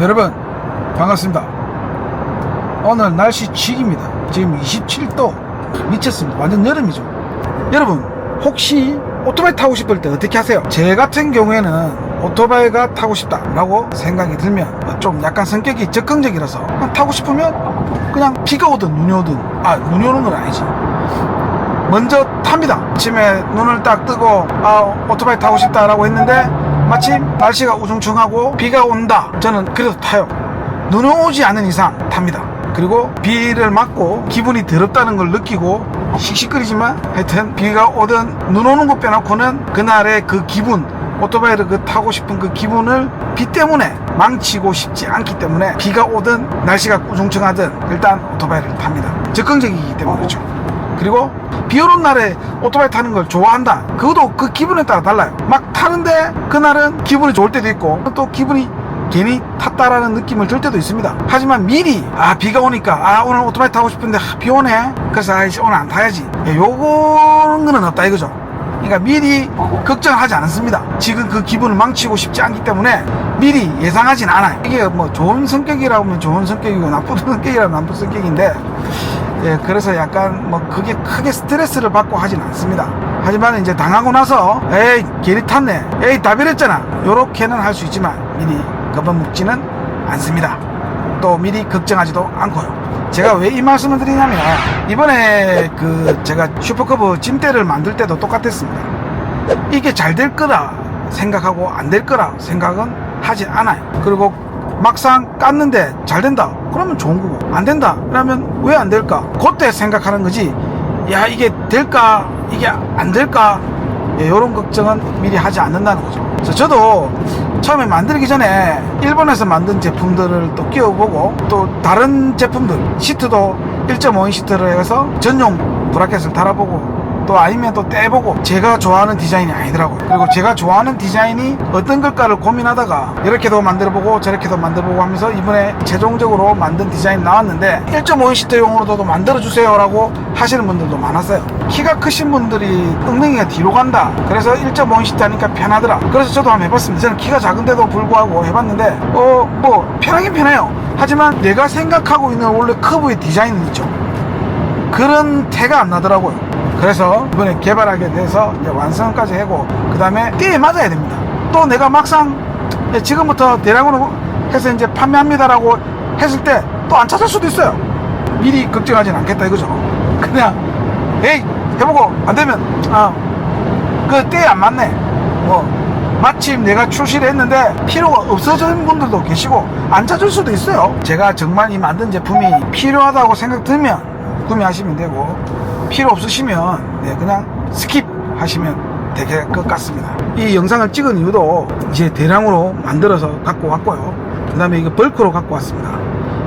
여러분 반갑습니다. 오늘 날씨 취기입니다. 지금 27도 미쳤습니다. 완전 여름이죠. 여러분 혹시 오토바이 타고 싶을 때 어떻게 하세요? 제 같은 경우에는 오토바이가 타고 싶다 라고 생각이 들면 좀 약간 성격이 적극적이라서 타고 싶으면 그냥 비가 오든 눈이 오든 아 눈이 오는 건 아니지. 먼저 탑니다. 아침에 눈을 딱 뜨고 아 오토바이 타고 싶다 라고 했는데 마침 날씨가 우중충하고 비가 온다. 저는 그래도 타요. 눈이 오지 않는 이상 탑니다. 그리고 비를 맞고 기분이 더럽다는 걸 느끼고 씩씩거리지만 하여튼 비가 오든 눈 오는 거 빼놓고는 그날의 그 기분 오토바이를 그 타고 싶은 그 기분을 비 때문에 망치고 싶지 않기 때문에 비가 오든 날씨가 우중충하든 일단 오토바이를 탑니다. 적극적이기 때문이죠. 그리고 비 오는 날에 오토바이 타는 걸 좋아한다. 그것도 그 기분에 따라 달라요. 막 타는데 그날은 기분이 좋을 때도 있고 또 기분이 괜히 탔다라는 느낌을 들 때도 있습니다. 하지만 미리 아 비가 오니까 아 오늘 오토바이 타고 싶은데 아, 비 오네. 그래서 아이씨 오늘 안 타야지. 예, 요거는 거는 없다 이거죠. 그러니까 미리 걱정하지 않습니다. 지금 그 기분을 망치고 싶지 않기 때문에 미리 예상하진 않아요. 이게 뭐 좋은 성격이라고 하면 좋은 성격이고 나쁜 성격이라면 나쁜 성격인데 예, 그래서 약간 뭐 그게 크게 스트레스를 받고 하진 않습니다. 하지만 이제 당하고 나서 에이 괜히 탔네 에이 다 베렸잖아 요렇게는 할 수 있지만 미리 겁먹지는 않습니다. 또 미리 걱정하지도 않고요. 제가 왜 이 말씀을 드리냐면 이번에 그 제가 슈퍼커브 짐대를 만들 때도 똑같았습니다. 이게 잘 될 거라 생각하고 안 될 거라 생각은 하지 않아요. 그리고 막상 깠는데 잘 된다. 그러면 좋은 거고 안 된다. 그러면 왜 안 될까? 그때 생각하는 거지. 야 이게 될까? 이게 안 될까? 이런 걱정은 미리 하지 않는다는 거죠. 그래서 저도 처음에 만들기 전에 일본에서 만든 제품들을 또 끼워보고 또 다른 제품들 시트도 1.5인 시트를 해서 전용 브라켓을 달아보고 또 아니면 또 떼보고 제가 좋아하는 디자인이 아니더라고요. 그리고 제가 좋아하는 디자인이 어떤 걸까를 고민하다가 이렇게도 만들어보고 저렇게도 만들어보고 하면서 이번에 최종적으로 만든 디자인 나왔는데 1.5인 시트용으로도 만들어주세요 라고 하시는 분들도 많았어요. 키가 크신 분들이 엉덩이가 뒤로 간다. 그래서 1.5인 시트 하니까 편하더라. 그래서 저도 한번 해봤습니다. 저는 키가 작은데도 불구하고 해봤는데 어 뭐 편하긴 편해요. 하지만 내가 생각하고 있는 원래 커브의 디자인은 있죠. 그런 태가 안 나더라고요. 그래서 이번에 개발하게 돼서 이제 완성까지 하고 그 다음에 때에 맞아야 됩니다. 또 내가 막상 지금부터 대량으로 해서 이제 판매합니다라고 했을 때 또 안 찾을 수도 있어요. 미리 걱정하진 않겠다 이거죠. 그냥 에이 해보고 안 되면 아그 때에 안 맞네. 뭐 마침 내가 출시를 했는데 필요가 없어진 분들도 계시고 안 찾을 수도 있어요. 제가 정말 이 만든 제품이 필요하다고 생각 들면 구매하시면 되고 필요 없으시면 네, 그냥 스킵 하시면 될것 같습니다. 이 영상을 찍은 이유도 이제 대량으로 만들어서 갖고 왔고요. 그 다음에 이거 벌크로 갖고 왔습니다.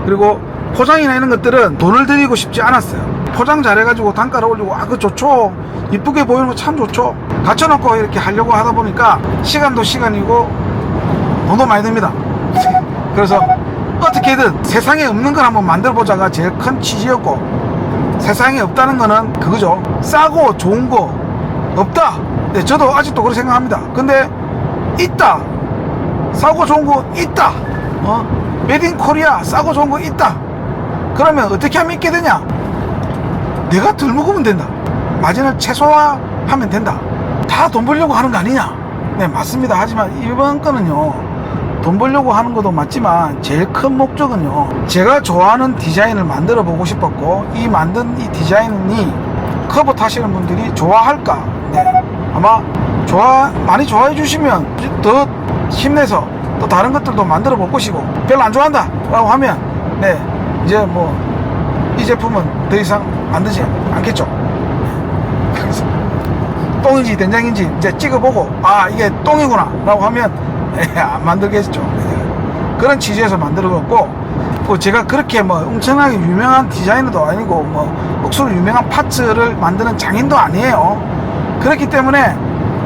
그리고 포장이나 이런 것들은 돈을 들이고 싶지 않았어요. 포장 잘해가지고 단가를 올리고 아 그 좋죠. 이쁘게 보이는 거 참 좋죠. 갖춰놓고 이렇게 하려고 하다 보니까 시간도 시간이고 돈도 많이 듭니다. 그래서 어떻게든 세상에 없는 걸 한번 만들어 보자가 제일 큰 취지였고 세상에 없다는 거는 그거죠. 싸고 좋은 거 없다. 네, 저도 아직도 그렇게 생각합니다. 근데 있다. 싸고 좋은 거 있다. 어? 메딘 코리아 싸고 좋은 거 있다. 그러면 어떻게 하면 있게 되냐? 내가 덜 먹으면 된다. 마진을 최소화하면 된다. 다 돈 벌려고 하는 거 아니냐? 네, 맞습니다. 하지만 이번 거는요. 돈 벌려고 하는 것도 맞지만 제일 큰 목적은요. 제가 좋아하는 디자인을 만들어 보고 싶었고 이 만든 이 디자인이 커버 타시는 분들이 좋아할까? 네. 아마 좋아 많이 좋아해 주시면 더 힘내서 또 다른 것들도 만들어 볼 것이고 별로 안 좋아한다 라고 하면 네 이제 뭐 이 제품은 더 이상 만들지 않겠죠 똥인지 된장인지 이제 찍어보고 아 이게 똥이구나 라고 하면 예, 안 만들겠죠. 예. 그런 취지에서 만들어갖고 그 제가 그렇게 뭐 엄청나게 유명한 디자이너도 아니고 뭐 억수로 유명한 파츠를 만드는 장인도 아니에요. 그렇기 때문에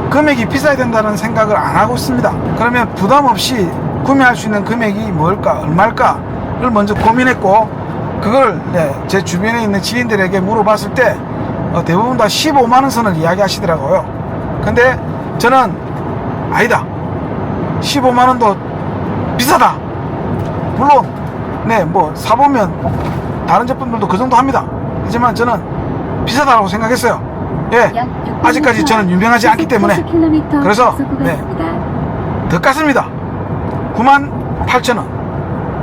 금액이 비싸야 된다는 생각을 안 하고 있습니다. 그러면 부담 없이 구매할 수 있는 금액이 뭘까 얼마일까를 먼저 고민했고 그걸 네, 제 주변에 있는 지인들에게 물어봤을 때 어, 대부분 다 15만 원 선을 이야기 하시더라고요. 근데 저는 아니다 15만원도 비싸다. 물론 네뭐 사보면 다른 제품들도 그 정도 합니다. 하지만 저는 비싸다고 생각했어요. 예 아직까지 저는 유명하지 않기 때문에. 그래서, 네. 더 깠습니다. 9만 8천원.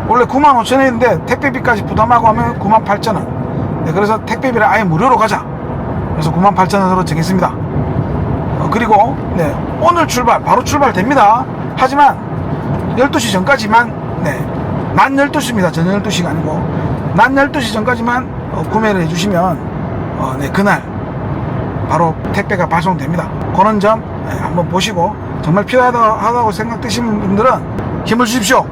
원래 9만 5천원인데 택배비까지 부담하고 하면 9만 8천원. 네, 그래서 택배비를 아예 무료로 가자. 그래서 9만 8천원으로 정했습니다. 어, 그리고 네, 오늘 출발 바로 출발됩니다 하지만 12시 전까지만 네, 낮 12시입니다. 저녁 12시가 아니고. 낮 12시 전까지만 어, 구매를 해주시면 어, 네, 그날 바로 택배가 발송됩니다. 그런 점 네, 한번 보시고 정말 필요하다고 생각되시는 분들은 힘을 주십시오.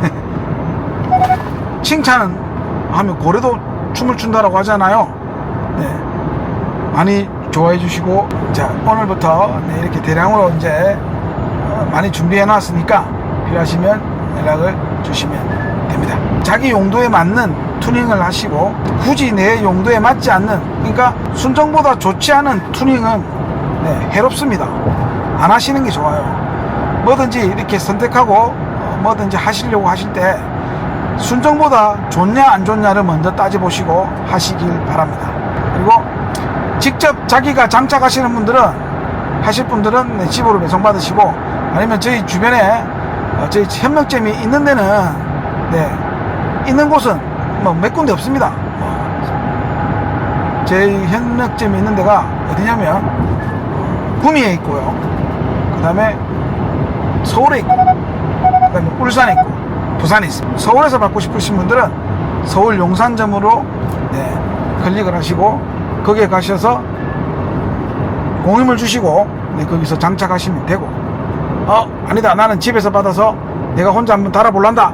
칭찬 하면 고래도 춤을 춘다라고 하잖아요. 네, 많이 좋아해 주시고 자 오늘부터 네, 이렇게 대량으로 이제 어, 많이 준비해 놨으니까 필요하시면 연락을 주시면 됩니다. 자기 용도에 맞는 투닝을 하시고 굳이 내 용도에 맞지 않는 그러니까 순정보다 좋지 않은 투닝은 네, 해롭습니다. 안 하시는 게 좋아요. 뭐든지 이렇게 선택하고 어, 뭐든지 하시려고 하실 때 순정보다 좋냐 안 좋냐를 먼저 따져보시고 하시길 바랍니다. 그리고 직접 자기가 장착하시는 분들은 하실 분들은 네, 집으로 배송 받으시고 아니면 저희 주변에 어, 저희 협력점이 있는 데는 네 있는 곳은 뭐 몇 군데 없습니다. 뭐 저희 협력점이 있는 데가 어디냐면 어, 구미에 있고요. 그 다음에 서울에 있고 그 다음에 울산에 있고 부산에 있습니다. 서울에서 받고 싶으신 분들은 서울 용산점으로 네, 클릭을 하시고 거기에 가셔서 공임을 주시고 네, 거기서 장착하시면 되고 어 아니다. 나는 집에서 받아서 내가 혼자 한번 달아볼란다.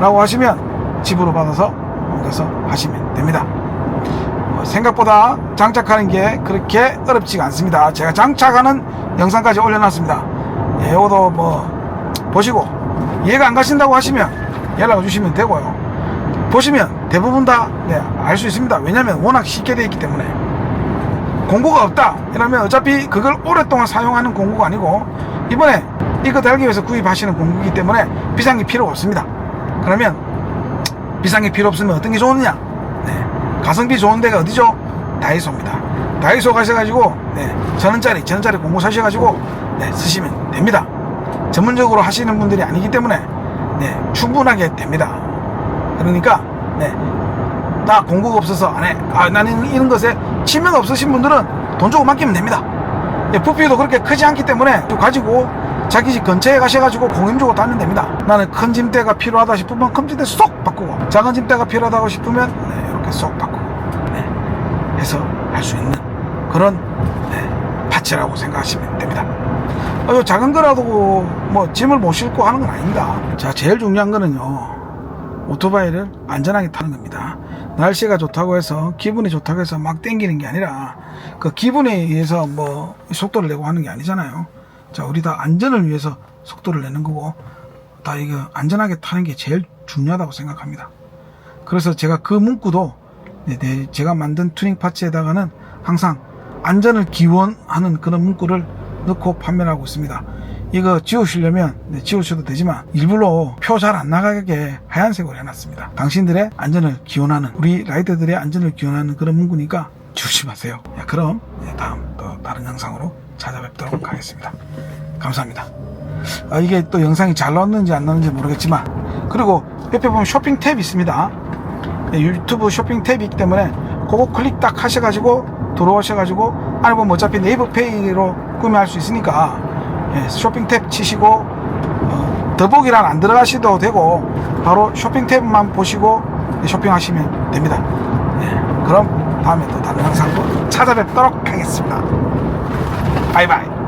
라고 하시면 집으로 받아서 옮겨서 하시면 됩니다. 어, 생각보다 장착하는 게 그렇게 어렵지가 않습니다. 제가 장착하는 영상까지 올려놨습니다. 예, 이것도 뭐 보시고 이해가 안 가신다고 하시면 연락을 주시면 되고요. 보시면 대부분 다알수 있습니다. 왜냐면 워낙 쉽게 되어 있기 때문에. 공구가 없다. 이러면 어차피 그걸 오랫동안 사용하는 공구가 아니고 이번에 이거 달기 위해서 구입하시는 공구이기 때문에 게 필요 없습니다 그러면 게 필요 없으면 어떤 게 좋느냐 네. 가성비 좋은 데가 어디죠 다이소입니다 다이소 가셔가지고 네. 천원짜리 천원짜리 공구 사셔가지고 네. 쓰시면 됩니다 전문적으로 하시는 분들이 아니기 때문에 네. 충분하게 됩니다 그러니까 네. 나 공구가 없어서 안 해. 아, 나는 이런 것에 치명 없으신 분들은 돈 주고 맡기면 됩니다. 예, 부피도 그렇게 크지 않기 때문에 또 가지고 자기 집 근처에 가셔가지고 공임 주고 다니면 됩니다. 나는 큰 짐대가 필요하다 싶으면 큰 짐대 쏙 바꾸고 작은 짐대가 필요하다고 싶으면 네, 이렇게 쏙 바꾸고 네, 해서 할 수 있는 그런 네, 파츠라고 생각하시면 됩니다. 어, 요 작은 거라도 뭐 짐을 못 싣고 하는 건 아닙니다. 자, 제일 중요한 거는요. 오토바이를 안전하게 타는 겁니다. 날씨가 좋다고 해서 기분이 좋다고 해서 막 땡기는 게 아니라 그 기분에 의해서 뭐 속도를 내고 하는 게 아니잖아요. 자, 우리 다 안전을 위해서 속도를 내는 거고 다 이거 안전하게 타는 게 제일 중요하다고 생각합니다. 그래서 제가 그 문구도 네, 네, 제가 만든 투닝 파츠에다가는 항상 안전을 기원하는 그런 문구를 넣고 판매를 하고 있습니다. 이거 지우시려면 네, 지우셔도 되지만 일부러 표 잘 안 나가게 하얀색으로 해놨습니다. 당신들의 안전을 기원하는 우리 라이더들의 안전을 기원하는 그런 문구니까 지우지 마세요. 야, 그럼 네, 다음 또 다른 영상으로 찾아뵙도록 하겠습니다. 감사합니다. 아, 이게 또 영상이 잘 나왔는지 안 나왔는지 모르겠지만 그리고 옆에 보면 쇼핑 탭이 있습니다. 네, 유튜브 쇼핑 탭이 있기 때문에 그거 클릭 딱 하셔가지고 들어오셔가지고 아니 뭐 어차피 네이버 페이로 구매할 수 있으니까 예, 쇼핑 탭 치시고 어, 더보기란 안 들어가셔도 되고 바로 쇼핑 탭만 보시고 예, 쇼핑하시면 됩니다. 예, 그럼 다음에 또 다른 영상으로 찾아뵙도록 하겠습니다. 바이바이.